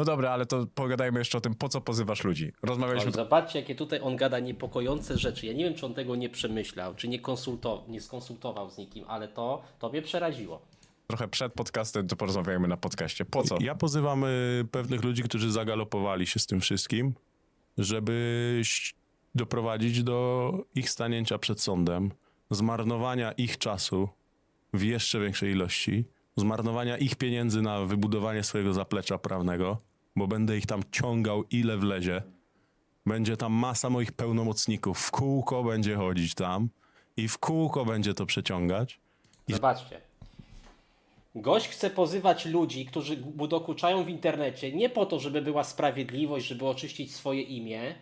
No dobra, ale to pogadajmy jeszcze o tym, po co pozywasz ludzi. Rozmawialiśmy zobaczcie, jakie tutaj on gada niepokojące rzeczy. Ja nie wiem, czy on tego nie przemyślał, czy nie, konsultował, nie skonsultował z nikim, ale to, to mnie przeraziło. trochę przed podcastem, to porozmawiajmy na podcaście. Po co? Ja pozywam y, pewnych ludzi, którzy zagalopowali się z tym wszystkim, żeby ś- doprowadzić do ich stanięcia przed sądem, zmarnowania ich czasu w jeszcze większej ilości, zmarnowania ich pieniędzy na wybudowanie swojego zaplecza prawnego, bo będę ich tam ciągał ile wlezie. Będzie tam masa moich pełnomocników, w kółko będzie chodzić tam i w kółko będzie to przeciągać. Zobaczcie. Gość chce pozywać ludzi, którzy mu dokuczają w internecie, nie po to, żeby była sprawiedliwość, żeby oczyścić swoje imię,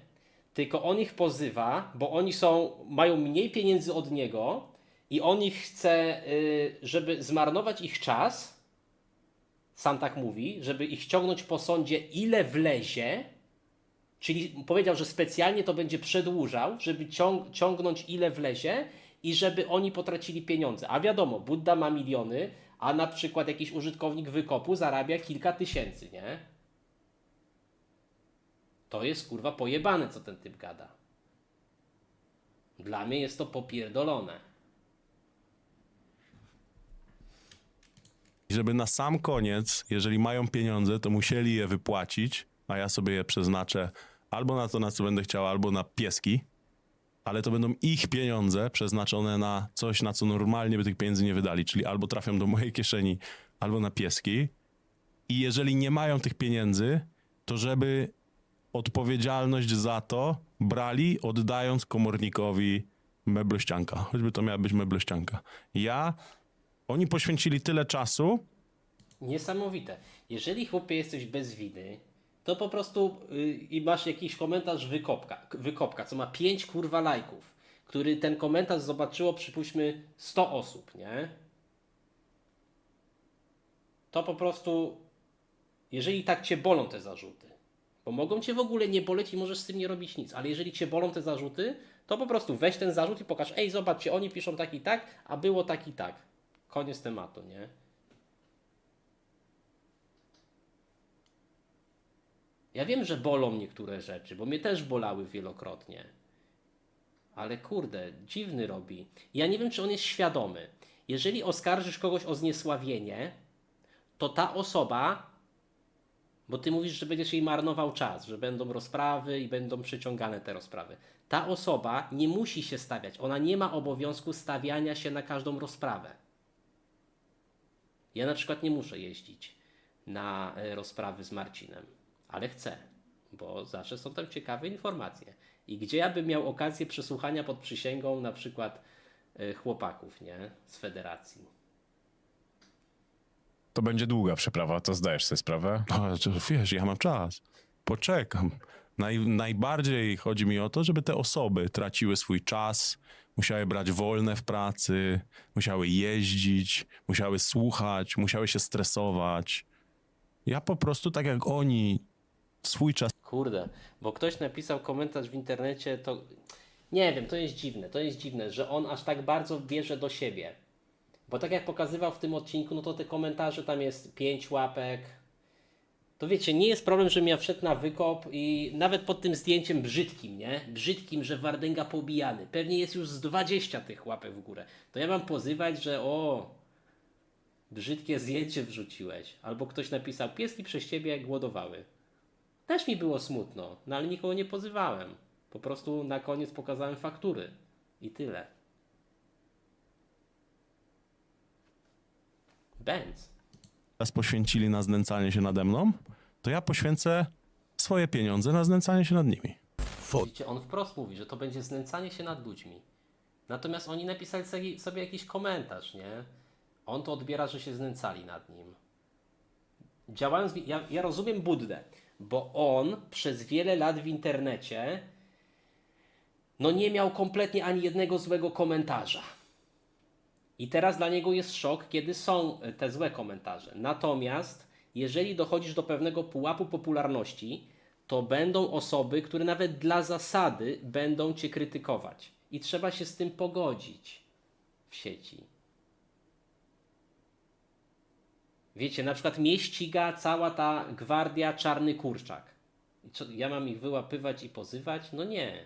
tylko on ich pozywa, bo oni są, mają mniej pieniędzy od niego i on ich chce, y, żeby zmarnować ich czas, sam tak mówi, żeby ich ściągnąć po sądzie ile wlezie, czyli powiedział, że specjalnie to będzie przedłużał, żeby ciąg, ciągnąć ile wlezie i żeby oni potracili pieniądze. A wiadomo, Budda ma miliony, a na przykład jakiś użytkownik wykopu zarabia kilka tysięcy, nie? To jest kurwa pojebane, co ten typ gada. Dla mnie jest to popierdolone. Żeby na sam koniec, jeżeli mają pieniądze, to musieli je wypłacić, a ja sobie je przeznaczę albo na to, na co będę chciał, albo na pieski, ale to będą ich pieniądze przeznaczone na coś, na co normalnie by tych pieniędzy nie wydali, czyli albo trafią do mojej kieszeni, albo na pieski. I jeżeli nie mają tych pieniędzy, to żeby odpowiedzialność za to brali, oddając komornikowi meblościanka. Choćby to miała być meblościanka. Ja oni poświęcili tyle czasu, Niesamowite. Jeżeli chłopie jesteś bez winy, to po prostu yy, i masz jakiś komentarz wykopka, wykopka, co ma 5 kurwa lajków, który ten komentarz zobaczyło przypuśćmy 100 osób, nie? To po prostu, jeżeli tak cię bolą te zarzuty, bo mogą cię w ogóle nie boleć i możesz z tym nie robić nic, ale jeżeli cię bolą te zarzuty, to po prostu weź ten zarzut i pokaż, ej zobaczcie, oni piszą tak i tak, a było tak i tak. Koniec tematu, nie? Ja wiem, że bolą niektóre rzeczy, bo mnie też bolały wielokrotnie. Ale kurde, dziwny robi. Ja nie wiem, czy on jest świadomy. Jeżeli oskarżysz kogoś o zniesławienie, to ta osoba, bo ty mówisz, że będziesz jej marnował czas, że będą rozprawy i będą przyciągane te rozprawy. Ta osoba nie musi się stawiać. Ona nie ma obowiązku stawiania się na każdą rozprawę. Ja na przykład nie muszę jeździć na e, rozprawy z Marcinem, ale chcę, bo zawsze są tam ciekawe informacje. I gdzie ja bym miał okazję przesłuchania pod przysięgą na przykład e, chłopaków, nie? Z federacji. To będzie długa przeprawa, to zdajesz sobie sprawę. Ale to, wiesz, ja mam czas. Poczekam. Naj, najbardziej chodzi mi o to, żeby te osoby traciły swój czas, musiały brać wolne w pracy, musiały jeździć, musiały słuchać, musiały się stresować. Ja po prostu, tak jak oni, swój czas Kurde, bo ktoś napisał komentarz w internecie, to nie wiem, to jest dziwne, to jest dziwne, że on aż tak bardzo bierze do siebie. Bo tak jak pokazywał w tym odcinku, no to te komentarze tam jest pięć łapek. To wiecie, nie jest problem, żebym ja wszedł na wykop i nawet pod tym zdjęciem brzydkim, nie? Brzydkim, że Wardęga pobijany. Pewnie jest już z 20 tych łapek w górę. To ja mam pozywać, że o, brzydkie zdjęcie wrzuciłeś. Albo ktoś napisał, pieski przez ciebie głodowały. Też mi było smutno, no ale nikogo nie pozywałem. Po prostu na koniec pokazałem faktury. I tyle. Benz. Poświęcili na znęcanie się nade mną, to ja poświęcę swoje pieniądze na znęcanie się nad nimi. Widzicie, on wprost mówi, że to będzie znęcanie się nad ludźmi. Natomiast oni napisali sobie- sobie jakiś komentarz, nie? On to odbiera, że się znęcali nad nim. Działając, w- ja, ja rozumiem Buddę, bo on przez wiele lat w internecie no nie miał kompletnie ani jednego złego komentarza. I teraz dla niego jest szok, kiedy są e, te złe komentarze. Natomiast jeżeli dochodzisz do pewnego pułapu popularności, to będą osoby, które nawet dla zasady będą cię krytykować. I trzeba się z tym pogodzić w sieci. Wiecie, na przykład mnie ściga cała ta gwardia Czarny Kurczak. Ja mam ich wyłapywać i pozywać? No nie.